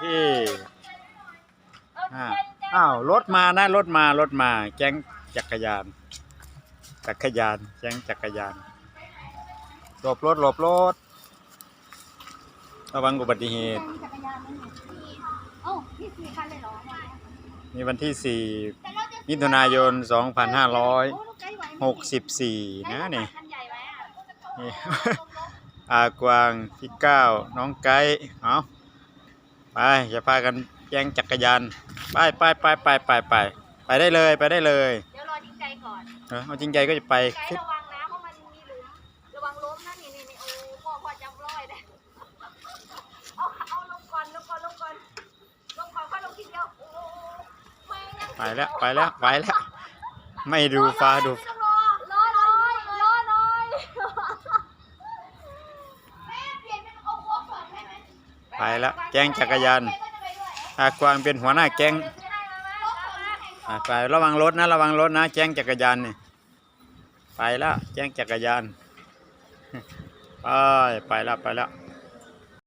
ที่อ่าอ้าวรถมานะรถมารถมาแก๊งจักรยาน จักรยานแก๊งจักรยานหลบรถหลบรถระวังอุบัติเหตุจักรยานนั่นไงโอ้นี่สี่คันเลยเหรอนี่วันที่แต่เราจะ4มิถุนายนโอ้ลูกไก่ไหวไหม2564นะนี่คันใหญ่ไหมอะนี่อากวางพี่เก้าน้องไก่เอา ไปอย่าพากันแย่งจักรยานไปไปไปไปไปไปไปได้เลยไปได้เลยเดี๋ยวรอจริงใจก่อนเออเอาจริงใจก็จะไปไกด์ระวังนะเพราะมันมีหลุมระวังล้มนะนี่นี่นี่โอ้พ่อพ่อจำร้อยเลยเอาเอาลงก่อนลงก่อนลงก่อนลงก่อนค่อยลงทีเดียวโอ้แม่ยังไปแล้วไปแล้วไปแล้วไม่ดูฟ้าดู ไม่ต้องรอรอหน่อยรอหน่อยแม่เปลี่ยนเป็นเอาโค้กก่อนได้ไหม ไปแล้วแก๊งจักรยานอากวางเป็นหัวหน้าแก๊งไประวังรถนะระวังรถนะแจ้งจักรยานนี่ไปแล้วแจ้งจักรยานไปไปแล้วไปแล้ว